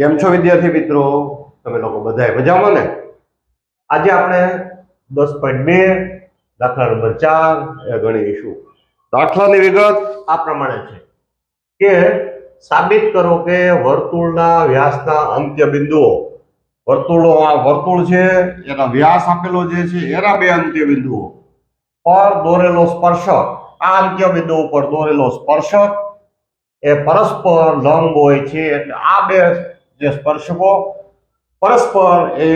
કેમ છો વિદ્યાર્થી મિત્રો? તમે લોકો બધાય મજામાં ને? આજે આપણે દસ પોઈન્ટ બે, દાખલા નંબર ચાર, એ ગણીશું દાખલાની વિગત આ પ્રમાણે છે કે સાબિત કરો કે વર્તુળના વ્યાસના અંત્ય બિંદુઓ. વર્તુળો આ વર્તુળ છે, એના વ્યાસ આપેલો જે છે, એના બે અંત્ય બિંદુઓ. પર દોરેલો સ્પર્શક, આ અંત્ય બિંદુ ઉપર દોરેલો સ્પર્શક, એ પરસ્પર લંબ હોય છે, એટલે આ બે જે સ્પર્શકો પરસ્પર એ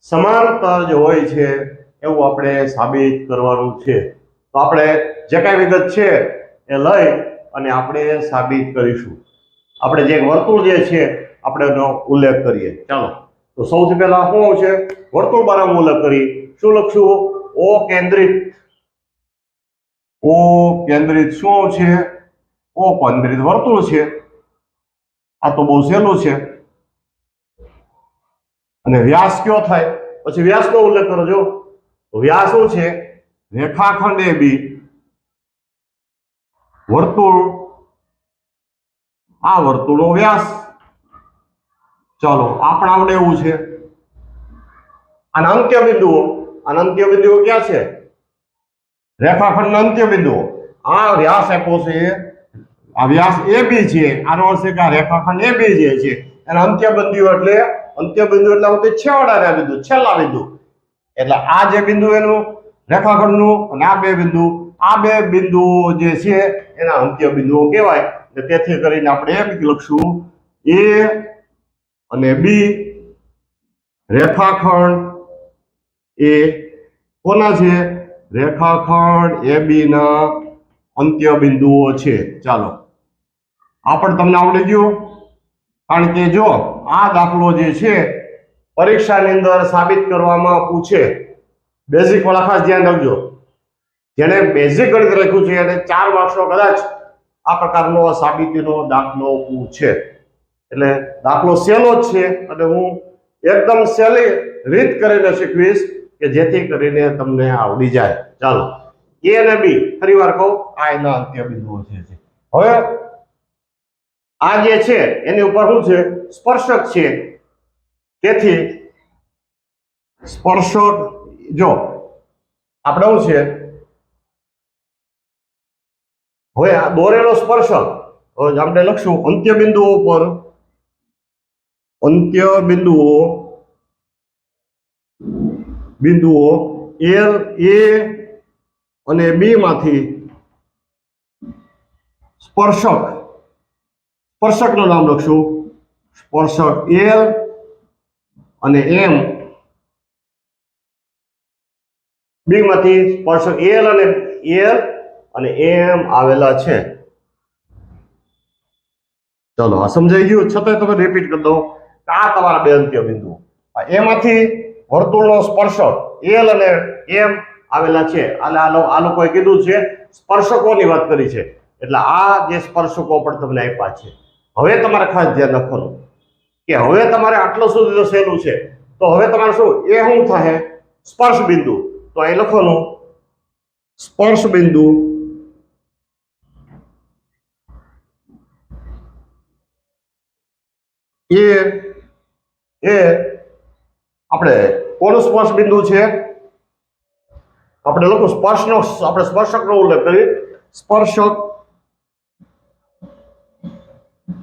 સમાંતર જે હોય છે એવું આપણે સાબિત કરવાનું છે. તો આપણે જે કાંઈ વિગત છે એ લઈ અને આપણે સાબિત કરીશું. આપણે જે વર્તુળ જે છે આપણે એનો ઉલ્લેખ કરીએ. ચાલો. તો સૌથી પહેલા શું આવશે? વર્તુળ બારામાં ઉલ્લેખ કરી. શું લખશું? ઓ કેન્દ્રિત. ઓ કેન્દ્રિત શું આવશે ઓ કેન્દ્રિત વર્તુળ છે. આ તો બહુ સહેલું છે. અને વ્યાસ કયો થાય? પછી વ્યાસનો ઉલ્લેખ કરો જો. વ્યાસ શું છે? રેખાખંડ એ બી વર્તુળ. આ વર્તુળનો વ્યાસ. ચાલો આવડે એવું છે. અને અંત્ય બિંદુઓ અને અંત્ય બિંદુઓ ક્યાં છે? રેખાખંડના અંત્ય બિંદુઓ આ વ્યાસ આપ્યો છે. આ વ્યાસ એ બી છે. આનો અર્થ છે કે આ રેખાખંડ એ બી જે છે. એના અંત્ય બિંદુઓ એટલે અંત્ય બિંદુ એટલે આ બધું છેવાડાના બિંદુ છેલ્લા બિંદુ. એટલે આ જે બિંદુ એનું રેખાખંડનું અને આ બે બિંદુ, આ બે બિંદુઓ જે છે એના અંત્ય બિંદુઓ કહેવાય. એટલે તેથી કરીને આપણે એમ લખશું, એ અને બી રેખાખંડ એ કોના છે? રેખાખંડ એ બી ના અંત્ય બિંદુઓ છે. ચાલો. આ પણ તમને આવડી ગયું? કારણ કે જો આ દાખલો જે છે, પરીક્ષાની અંદર સાબિત કરવામાં પૂછે. બેઝિક વાળા ખાસ ધ્યાન રાખજો. જેણે બેઝિક ગણિત લખ્યું છે, એને ચાર માર્ક્સનો કદાચ આ પ્રકારનો સાબિતીનો દાખલો પૂછે. એટલે દાખલો સહેલો જ છે, અને હું એકદમ સહેલી રીત કરીને શીખવીશ કે જેથી કરીને તમને આવડી જાય. ચાલો એ અને બી ફરી વાર કહું, આ એના અંત્ય બિંદુઓ છે. હવે આ જે છે, એની ઉપર શું છે? સ્પર્શક છે. તેથી સ્પર્શક જો, આપણે શું છે? હવે આ દોરેલો સ્પર્શક આપણે લખશું અંત્ય બિંદુઓ ઉપર. અંત્ય બિંદુઓ બિંદુઓ એલ એ અને બી માંથી સ્પર્શક સ્પર્શકનું નામ લખશું. સ્પર્શક એલ અને એમ બી માંથી સ્પર્શક એલ અને એલ અને એમ આવેલા છે. ચલો, આ સમજાઈ ગયું? છતાંય તમે રિપીટ કરી દો. આ તમારા બે અંત્ય બિંદુ. એમાંથી વર્તુળનો સ્પર્શક એલ અને એમ આવેલા છે. અને આ આ લોકોએ કીધું છે સ્પર્શકોની વાત કરી છે. એટલે આ જે સ્પર્શકો પણ તમને આપ્યા છે. હવે તમારે ખાસ ધ્યાન રાખવાનું કે હવે તમારે આટલું સુધી તો છે. તો હવે તમારે શું? એ શું થાય? સ્પર્શ બિંદુ. તો અહીં લખવાનું. સ્પર્શ બિંદુ. એ એ, આપણે કોનું સ્પર્શ બિંદુ છે? આપણે લખો સ્પર્શનો, આપણે સ્પર્શકનો ઉલ્લેખ કરીએ સ્પર્શક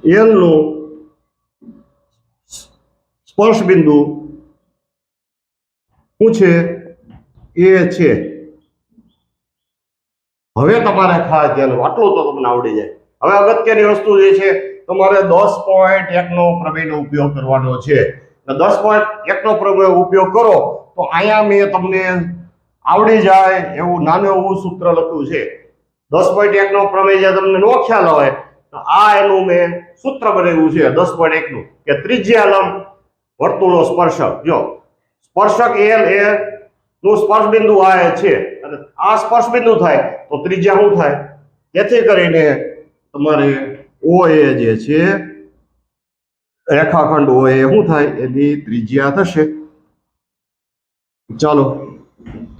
એલનું સ્પર્શ બિંદુ શું છે? એ છે. હવે તમારે ખાસ ધ્યાન, આટલું તો તમને આવડી જાય. હવે અગત્યની વસ્તુ જે છે, તમારે દસ પોઈન્ટ એકનો પ્રમેયનો ઉપયોગ કરવાનો છે. દસ પોઈન્ટ એકનો પ્રમેય ઉપયોગ કરો, તો અહીંયા મેં તમને આવડી જાય એવું નાનું એવું સૂત્ર લખ્યું છે. દસ પોઈન્ટ એકનો પ્રમેય જે તમને નો ખ્યાલ હોય તો આ એનું મેં સૂત્ર બનાવ્યું છે દસ પોઈન્ટ એકનું કે ત્રિજ્યા લંબ વર્તુળનો સ્પર્શક. જો, સ્પર્શક એલ એ નું સ્પર્શ બિંદુ આ છે, અને આ સ્પર્શ બિંદુ થાય તો ત્રિજ્યા શું થાય? જેથી કરીને તમારે ઓ એ જે છે, રેખાખંડ ઓ એ શું થાય? એની ત્રિજ્યા થશે. ચાલો,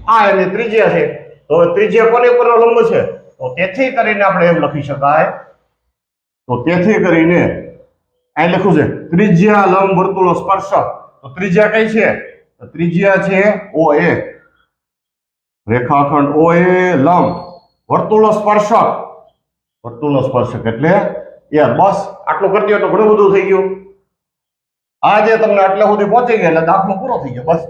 આ એની ત્રિજ્યા છે. તો ત્રિજ્યા કોની ઉપરનો લંબ છે? તો તેથી કરીને આપણે એમ લખી શકાય તો તેથી કરીને અહીં લખ્યું છે, ત્રિજ્યા લંબ વર્તુળો સ્પર્શક તો ત્રિજ્યા કઈ છે? તો ત્રિજ્યા છે ઓ એ રેખાખંડ ઓ એ લંબ. વર્તુળો સ્પર્શક. વર્તુળનો સ્પર્શક એટલે યાર, બસ આટલું કરતી હોય તો ઘણું બધું થઈ ગયું. આજે તમને આટલા સુધી પહોંચી ગયા એટલે દાખલો પૂરો થઈ ગયો, બસ.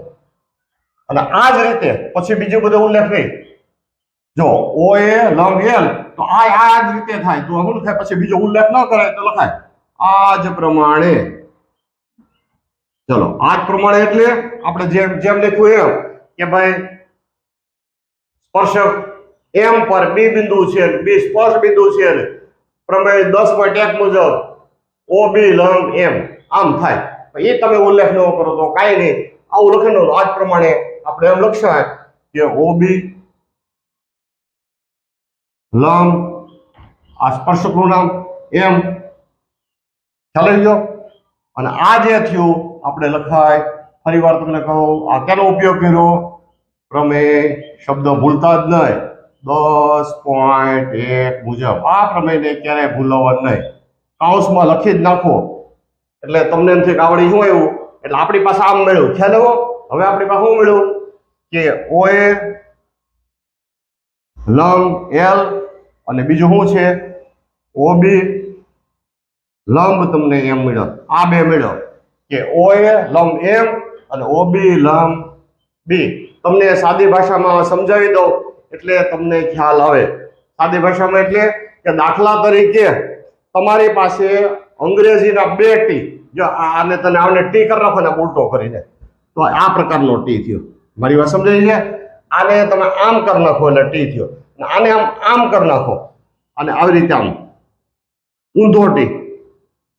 અને આ જ રીતે પછી બીજું બધું ઉલ્લેખ નહીં. જો ઓ એ લંબ એલ તો આ આ જ રીતે થાય. તો શું થાય, પછી બીજો ઉલ્લેખ ન કરાય તો લખાય. આ જ પ્રમાણે. ચલો, આ જ પ્રમાણે એટલે આપણે જેમ જેમ લખ્યું એમ કે ભાઈ, સ્પર્શક એમ પર બી બિંદુ છે બી સ્પર્શ બિંદુ છે પ્રમેય દસ પોઈન્ટ એક મુજબ ઓ બી લંબ એમ. આમ થાય. પણ એ તમે ઉલ્લેખ ન કરો તો કાંઈ નહીં. આવું લખેલું આ જ પ્રમાણે આપણે એમ લખશાય કે ઓ બી લંબ આ સ્પર્શકનું નામ એમ. ખ્યાલ આવી ગયો? અને આ જે થયું, આપણે લખાય, ફરી વાર તમને કહું, આ કેનો ઉપયોગ કર્યો? પ્રમેય શબ્દ ભૂલતા જ નહીં. દસ પોઈન્ટ એક મુજબ. આ પ્રમેયને ક્યારેય ભૂલવાનું નહીં. કાઉન્સમાં લખી જ નાખો. એટલે તમને એમ થઈ કે આવડી શું આવ્યું? એટલે આપણી પાસે આમ મળ્યું. ખ્યાલ આવ્યો? હવે આપણી પાસે શું મળ્યું? કે ઓ એ લંબ એલ અને બીજું શું છે? ઓ બી લંબ તમને એમ મળ્યો. આ બે મળ્યો. કે ઓ એ લંબ એમ અને ઓ બી લંબ બી. તમને સાદી ભાષામાં સમજાવી દઉં એટલે તમને ખ્યાલ આવે. સાદી ભાષામાં એટલે કે દાખલા તરીકે તમારી પાસે અંગ્રેજીના બે ટી. જો આને તને આવને ટી કરી નાખો ને ઉલટો કરીને તો આ પ્રકારનો ટી થયો. મારી વાત સમજાય છે? આને તમે આમ કરી નાખો એટલે ટી થયો. આને આમ આમ કરી નાખો. અને આવી રીતે આમ ઊંધો ટી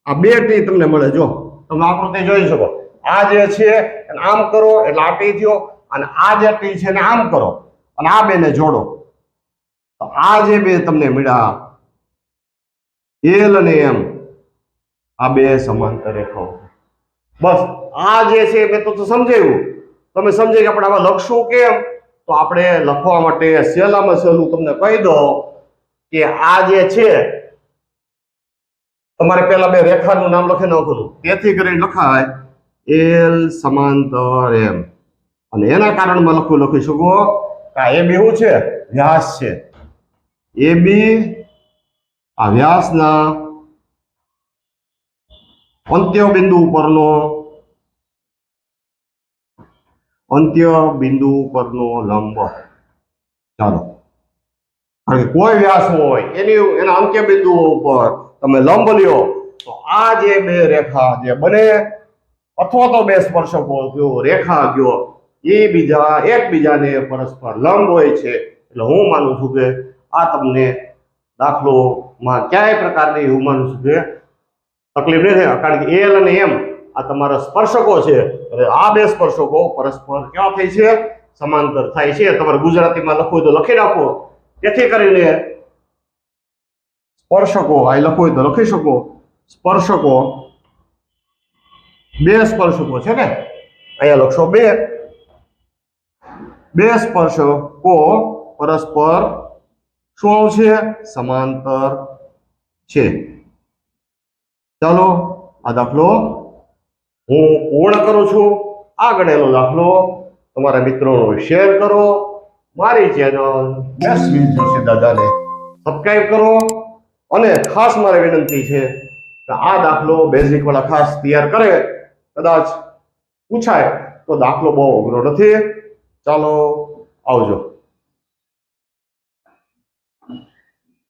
આ બે ટી તમને મળે, જો. તમે આકૃતિ જોઈ શકો. આ જે છે, એને આમ કરો, એટલે આ ટી થયો. અને આ જે ટી છે, એને આમ કરો. અને આ બેને જોડો. તો આ જે બે તમને મળ્યા, એલ અને એમ, આ બે સમાંતર રેખાઓ બસ, આ જે છે, મેં તો સમજાવ્યું તમે સમજાય કે આપણે આમાં લખશું કેમ? તો આપણે લખવા માટે સહેલામાં સહેલું તમને કહી દો કે આ જે છે, તમારે પહેલા બે રેખાનું નામ લખી નાખવાનું. તેથી કરીને લખાય એલ સમાંતર એમ. અને એના કારણમાં લખવું, લખી શકો આ એ બી શું છે, વ્યાસ છે. એ બી આ વ્યાસના અંત્ય બિંદુ ઉપરનો અંત્ય બિંદુ પરનો લંબ. ચાલો. કારણ કે કોઈ વ્યાસ હોય, એની એના અંત્ય બિંદુઓ ઉપર તમે લંબ લ્યો, તો આ જે બે રેખા જે બને, અથવા તો બે સ્પર્શકો કયો રેખા કયો એ બીજા, એકબીજાને પરસ્પર લંબ હોય છે. એટલે હું માનું છું કે આ તમને દાખલોમાં ક્યાંય પ્રકારની હું માનું છું કે તકલીફ નહીં થાય. કારણ કે એલ અને એમ આ તમારા સ્પર્શકો છે. અને આ બે સ્પર્શકો પરસ્પર કેવા થાય છે? સમાંતર થાય છે. તમારે ગુજરાતીમાં લખવું તો લખી નાખો. તેથી કરીને સ્પર્શકો, આ લખવું હોય તો લખી શકો. સ્પર્શકો, બે સ્પર્શકો છે ને? અહીંયા લખશો બે. બે સ્પર્શકો પરસ્પર શું આવશે? સમાંતર છે. ચાલો, આ દાખલો હું પૂર્ણ કરું છું. આ ગણેલો દાખલો તમારા મિત્રોનો શેર કરો. મારી ચેનલ મેસવી જોશી દાદાને સબસ્ક્રાઈબ કરો. અને ખાસ મારે વિનંતી છે કે આ દાખલો બેઝિક વાળા ખાસ તૈયાર કરે. કદાચ પૂછાય તો દાખલો બહુ અઘરો નથી. ચાલો, આવજો.